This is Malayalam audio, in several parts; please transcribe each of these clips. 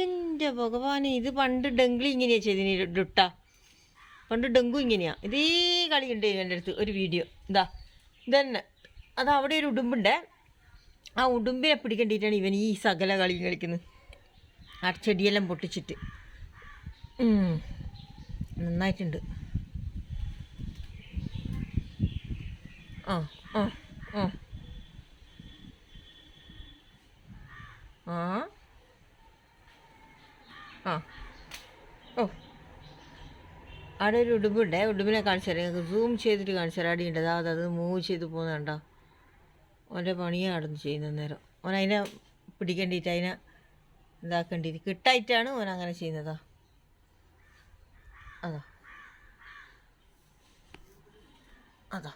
എന്റെ ഭഗവാനെ ഇത് പണ്ട് ഡെങ്കിളി ഇങ്ങനെയാ ചെയ്തിന് ഡുട്ട. പണ്ട് ഡെങ്കു ഇങ്ങനെയാ. ഇതേ കളി ഉണ്ട് എന്റെ അടുത്ത് ഒരു വീഡിയോ. ഇതാ ഇതന്നെ. അത് അവിടെ ഒരു ഉടുമ്പുണ്ടേ. ആ ഉടുമ്പിനെ പിടിക്കേണ്ടിയിട്ടാണ് ഇവൻ ഈ സകല കളി കളിക്കുന്നത്. ആ ചെടിയെല്ലാം പൊട്ടിച്ചിട്ട്. നന്നായിട്ടുണ്ട്. ആ ആ ആ. ആ? ആ. ഓ. അവിടെ ഒരു ഉടുമ്പുണ്ടേ. ഉടുമ്പിനെ കാണിച്ചു തരാം. സൂം ചെയ്തിട്ട് കാണിച്ചു തരാം. ഉണ്ട് അതാ അത് മൂവ് ചെയ്ത് പോകുന്ന കണ്ടോ പണിയാണ് അവിടെ ചെയ്യുന്ന നേരം ഓൻ അതിനെ പിടിക്കേണ്ടിയിട്ട് അതിനെ ഇതാക്കേണ്ടിയിട്ട് കിട്ടായിട്ടാണ് ഓൻ അങ്ങനെ ചെയ്യുന്നതാ. അതാ. അതാ.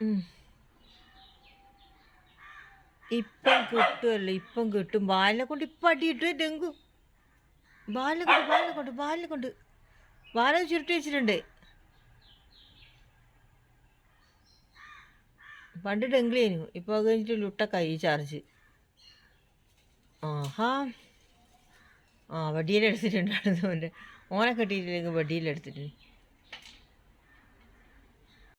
ഉം. ഇപ്പം കിട്ടുമല്ലോ ഇപ്പം കിട്ടും. ബാലിനെ കൊണ്ട് ഇപ്പം അടി കിട്ടുമേ ഡെങ്കു. ബാലിനെ കൊണ്ട് ബാലിനെ കൊണ്ട് ബാലിനെ കൊണ്ട്. ബാലത് ചുരുട്ടി വെച്ചിട്ടുണ്ട്. പണ്ട് ഡെങ്കിലേനു ഇപ്പോൾ അത് കഴിഞ്ഞിട്ട് ലുട്ട കൈ ചാർജ്. ആഹാ. ആ വടിയിലെടുത്തിട്ടുണ്ടായിരുന്നു അവന്റെ. ഓനെ കെട്ടിയിട്ടില്ലെങ്കിൽ വടിയിലെടുത്തിട്ടുണ്ട്